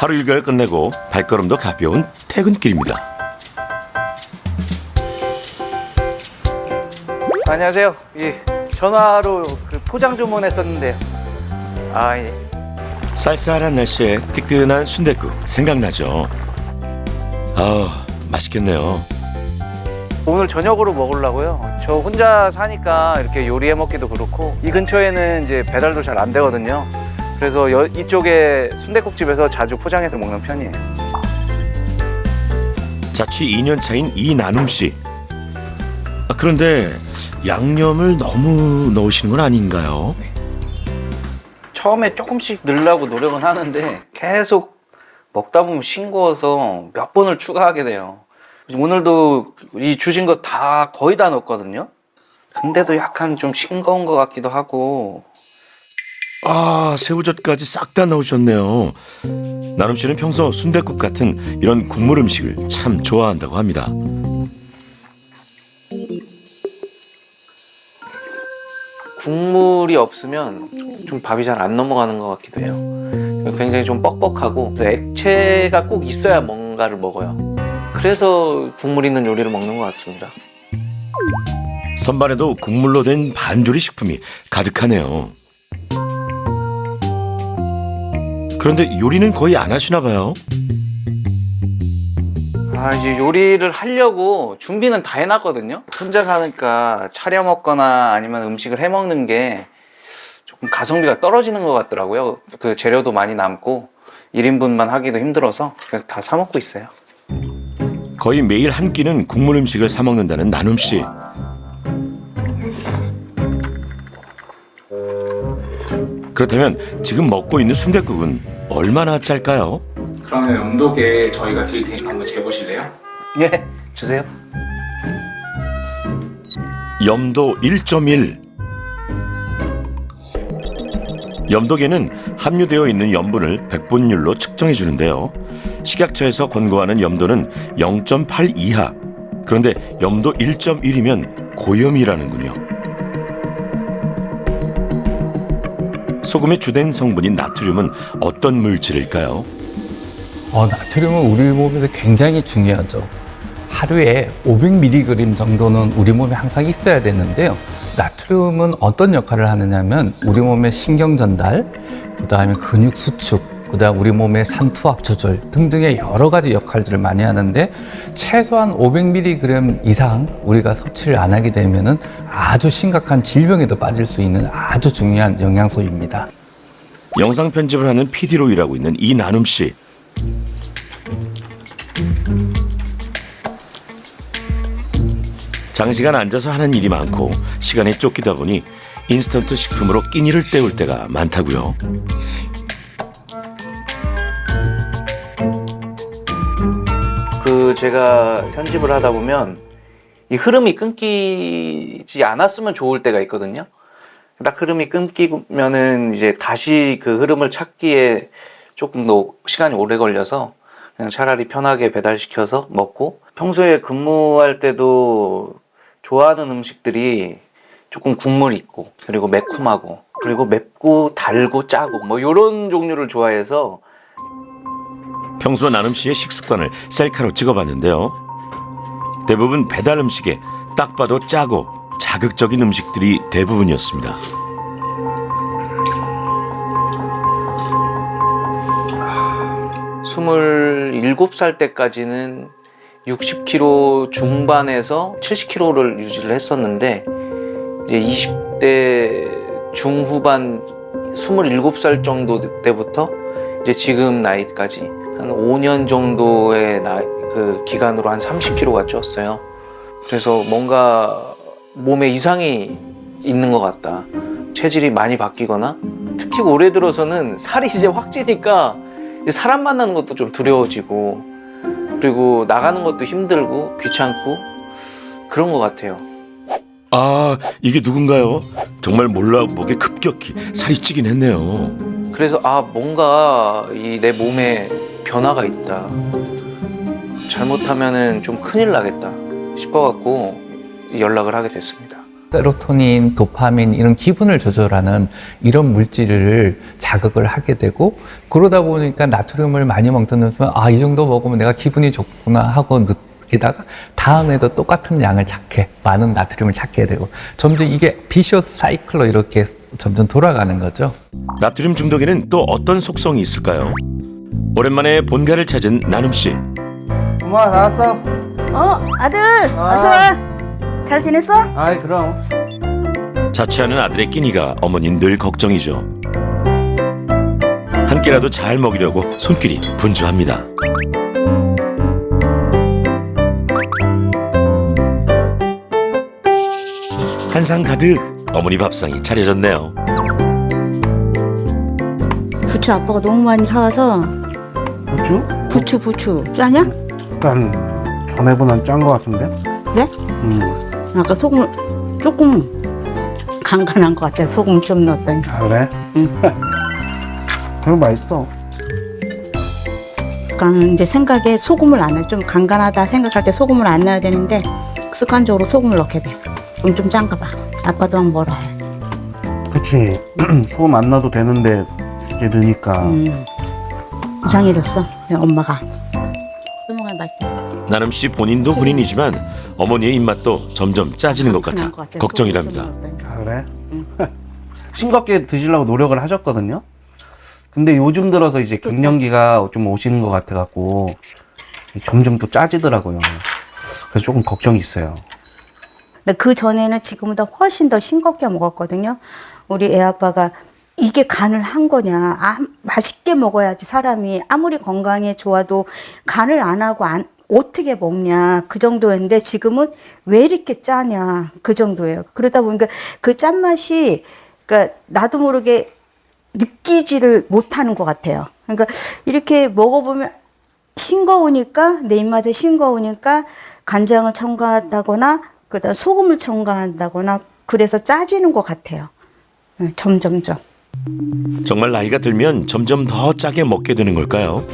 하루 일과를 끝내고 발걸음도 가벼운 퇴근길입니다. 안녕하세요. 이 전화로 그 포장 주문했었는데요. 아 예. 쌀쌀한 날씨에 뜨끈한 순댓국 생각나죠? 아 맛있겠네요. 오늘 저녁으로 먹으려고요. 저 혼자 사니까 이렇게 요리해 먹기도 그렇고 이 근처에는 이제 배달도 잘 안 되거든요. 그래서 여- 이쪽에 순대국집에서 자주 포장해서 먹는 편이에요. 자취 2년 차인 이나눔 씨. 아, 그런데 양념을 너무 넣으시는 건 아닌가요? 처음에 조금씩 넣으려고 노력은 하는데 계속 먹다 보면 싱거워서 몇 번을 추가하게 돼요. 오늘도 이 주신 거 다 거의 다 넣었거든요. 근데도 약간 좀 싱거운 것 같기도 하고 아 새우젓까지 싹 다 넣으셨네요. 나눔 씨는 평소 순댓국 같은 이런 국물 음식을 참 좋아한다고 합니다. 국물이 없으면 좀 밥이 잘 안 넘어가는 것 같기도 해요. 굉장히 좀 뻑뻑하고 액체가 꼭 있어야 뭔가를 먹어요. 그래서 국물 있는 요리를 먹는 것 같습니다. 선반에도 국물로 된 반조리 식품이 가득하네요. 그런데 요리는 거의 안 하시나 봐요. 아 이제 요리를 하려고 준비는 다 해놨거든요. 혼자 사니까 차려 먹거나 아니면 음식을 해 먹는 게 조금 가성비가 떨어지는 것 같더라고요. 그 재료도 많이 남고 1인분만 하기도 힘들어서 그래서 다 사 먹고 있어요. 거의 매일 한 끼는 국물 음식을 사 먹는다는 나눔 씨. 그렇다면 지금 먹고 있는 순댓국은 얼마나 짤까요? 그러면 온도계 저희가 드릴 테니까 한번 재보실래요? 예, 주세요. 염도 1.1. 염도계는 함유되어 있는 염분을 백분율로 측정해 주는데요. 식약처에서 권고하는 염도는 0.8 이하. 그런데 염도 1.1이면 고염이라는군요. 소금의 주된 성분인 나트륨은 어떤 물질일까요? 어, 나트륨은 우리 몸에서 굉장히 중요하죠. 하루에 500mg 정도는 우리 몸에 항상 있어야 되는데요. 나트륨은 어떤 역할을 하느냐면 우리 몸의 신경 전달, 그 다음에 근육 수축, 그 다음 우리 몸의 산투압 조절 등등의 여러 가지 역할들을 많이 하는데 최소한 500mg 이상 우리가 섭취를 안 하게 되면은 아주 심각한 질병에도 빠질 수 있는 아주 중요한 영양소입니다. 영상 편집을 하는 PD로 일하고 있는 이 나눔 씨. 장시간 앉아서 하는 일이 많고 시간이 쫓기다 보니 인스턴트 식품으로 끼니를 때울 때가 많다고요. 제가 편집을 하다 보면 이 흐름이 끊기지 않았으면 좋을 때가 있거든요. 딱 흐름이 끊기면은 이제 다시 그 흐름을 찾기에 조금 더 시간이 오래 걸려서 그냥 차라리 편하게 배달시켜서 먹고 평소에 근무할 때도 좋아하는 음식들이 조금 국물 있고 그리고 매콤하고 그리고 맵고 달고 짜고 뭐 이런 종류를 좋아해서 평소 나눔 씨의 식습관을 셀카로 찍어봤는데요. 대부분 배달 음식에 딱 봐도 짜고 자극적인 음식들이 대부분이었습니다. 스물일곱 살 때까지는 60kg 중반에서 70kg를 유지를 했었는데 이제 20대 중후반 27살 정도 때부터 이제 지금 나이까지 한 5년 정도의 나이, 그 기간으로 한 30kg가 쪘어요. 그래서 뭔가 몸에 이상이 있는 것 같다. 체질이 많이 바뀌거나 특히 올해 들어서는 살이 이제 확 찌니까 사람 만나는 것도 좀 두려워지고 그리고 나가는 것도 힘들고 귀찮고 그런 것 같아요. 아 이게 누군가요? 정말 몰라보게 급격히 살이 찌긴 했네요. 그래서 아 뭔가 이 내 몸에 변화가 있다. 잘못하면은 좀 큰일 나겠다 싶어갖고 연락을 하게 됐습니다. 세로토닌, 도파민 이런 기분을 조절하는 이런 물질을 자극을 하게 되고 그러다 보니까 나트륨을 많이 먹던 면 아, 이 정도 먹으면 내가 기분이 좋구나 하고 느끼다가 다음에도 똑같은 양을 찾게 많은 나트륨을 찾게 되고 점점 이게 비셔스 사이클로 이렇게 점점 돌아가는 거죠. 나트륨 중독에는 또 어떤 속성이 있을까요? 오랜만에 본가를 찾은 나눔 씨. 엄마 나왔어? 어, 아들, 아. 어서 와. 잘 지냈어? 아이 그럼 자취하는 아들의 끼니가 어머니 늘 걱정이죠. 한 끼라도 잘 먹이려고 손길이 분주합니다. 한상 가득 어머니 밥상이 차려졌네요. 부추 아빠가 너무 많이 사와서 부추? 부추 부추 짜냐? 약간 전에보단 짠거 같은데? 그래? 음. 아까 소금 조금 간간한 것 같아. 소금 좀 넣었더니. 아 그래? 응. 그럼 맛있어 약간 이제 생각에 소금을 안 해. 좀 간간하다 생각할 때 소금을 안 넣어야 되는데 습관적으로 소금을 넣게 돼. 그럼 좀 짠가 봐. 아빠도 막 뭐라 해. 그치 소금 안 넣어도 되는데 이제 넣으니까 음. 이상해졌어. 그냥 엄마가. 또 먹으면 맛있지. 나름 씨 본인도 본인이지만 어머니의 입맛도 점점 짜지는 것 같아. 걱정이랍니다. 아 그래? 싱겁게 드시려고 노력을 하셨거든요 근데 요즘 들어서 이제 갱년기가 좀 오시는 것 같아갖고 점점 또 짜지더라고요 그래서 조금 걱정이 있어요 그 전에는 지금보다 훨씬 더 싱겁게 먹었거든요. 우리 애 아빠가 이게 간을 한 거냐? 아, 맛있게 먹어야지 사람이 아무리 건강에 좋아도 간을 안 하고 안 어떻게 먹냐 그 정도였는데 지금은 왜 이렇게 짜냐 그 정도예요. 그러다 보니까 그 짠맛이 그러니까 나도 모르게 느끼지를 못하는 것 같아요. 그러니까 이렇게 먹어보면 싱거우니까 내 입맛에 싱거우니까 간장을 첨가한다거나 그다음 소금을 첨가한다거나 그래서 짜지는 것 같아요. 네, 점점점. 정말 나이가 들면 점점 더 짜게 먹게 되는 걸까요?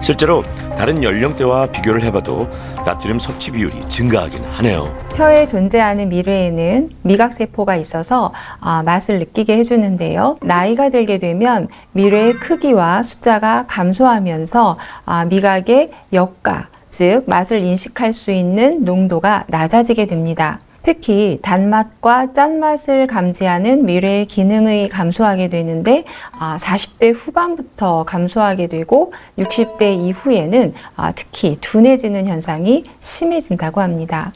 실제로 다른 연령대와 비교를 해봐도 나트륨 섭취 비율이 증가하긴 하네요. 혀에 존재하는 미뢰에는 미각 세포가 있어서 아, 맛을 느끼게 해주는데요. 나이가 들게 되면 미뢰의 크기와 숫자가 감소하면서 아, 미각의 역가, 즉 맛을 인식할 수 있는 농도가 낮아지게 됩니다. 특히 단맛과 짠맛을 감지하는 미뢰의 기능이 감소하게 되는데 아, 40대 후반부터 감소하게 되고 60대 이후에는 아, 특히 둔해지는 현상이 심해진다고 합니다.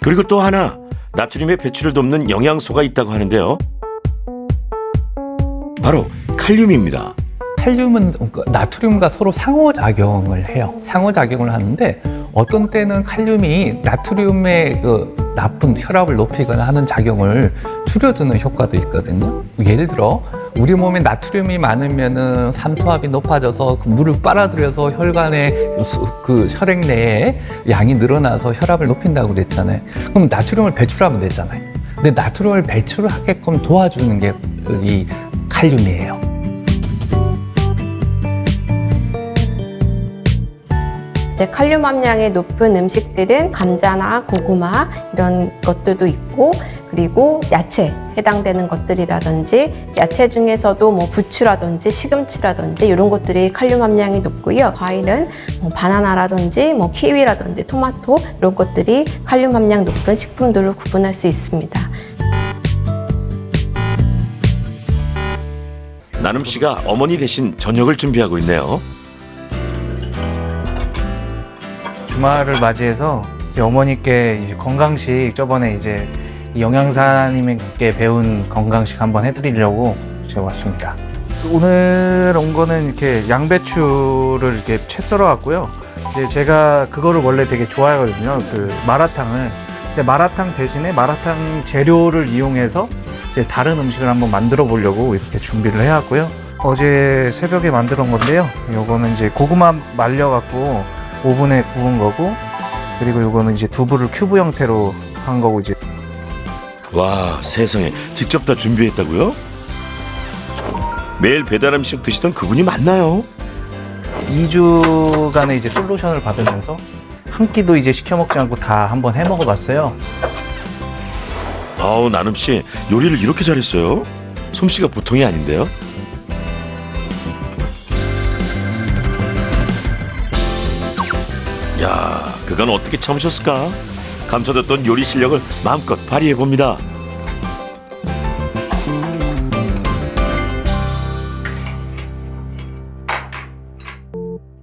그리고 또 하나 나트륨의 배출을 돕는 영양소가 있다고 하는데요. 바로 칼륨입니다. 칼륨은 그 나트륨과 서로 상호작용을 해요. 상호작용을 하는데 어떤 때는 칼륨이 나트륨의 그 나쁜 혈압을 높이거나 하는 작용을 줄여주는 효과도 있거든요. 예를 들어 우리 몸에 나트륨이 많으면은 삼투압이 높아져서 그 물을 빨아들여서 혈관의 수- 그 혈액 내에 양이 늘어나서 혈압을 높인다고 그랬잖아요. 그럼 나트륨을 배출하면 되잖아요. 근데 나트륨을 배출하게끔 도와주는 게 이 칼륨이에요. 이제 칼륨 함량이 높은 음식들은 감자나 고구마 이런 것들도 있고 그리고 야채 해당되는 것들이라든지 야채 중에서도 뭐 부추라든지 시금치라든지 이런 것들이 칼륨 함량이 높고요. 과일은 뭐 바나나라든지 뭐 키위라든지 토마토 이런 것들이 칼륨 함량 높은 식품들로 구분할 수 있습니다. 나눔 씨가 어머니 대신 저녁을 준비하고 있네요. 주말을 맞이해서 이제 어머니께 이제 건강식 저번에 이제 이 영양사님께 배운 건강식 한번 해드리려고 제가 왔습니다. 오늘 온 거는 이렇게 양배추를 이렇게 채 썰어 왔고요. 이제 제가 그거를 원래 되게 좋아하거든요. 그 마라탕을. 근데 마라탕 대신에 마라탕 재료를 이용해서 이제 다른 음식을 한번 만들어 보려고 이렇게 준비를 해왔고요. 어제 새벽에 만들어 온 건데요. 요거는 이제 고구마 말려갖고 오븐에 구운 거고 그리고 요거는 이제 두부를 큐브 형태로 한 거고 이제 와 세상에 직접 다 준비했다고요? 매일 배달 음식 드시던 그분이 맞나요? 2주간의 이제 솔루션을 받으면서 한 끼도 이제 시켜 먹지 않고 다 한번 해 먹어봤어요. 아우 나눔 씨 요리를 이렇게 잘했어요? 솜씨가 보통이 아닌데요? 그건 어떻게 참으셨을까? 감춰뒀던 요리 실력을 마음껏 발휘해 봅니다.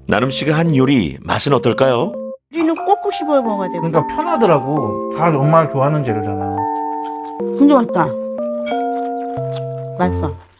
나눔 씨가 한 요리 맛은 어떨까요? 우리는 꼭꼭 씹어 먹어야 돼. 그러니까 편하더라고. 다 엄마가 좋아하는 재료잖아. 진짜 맛있다. 맛있어.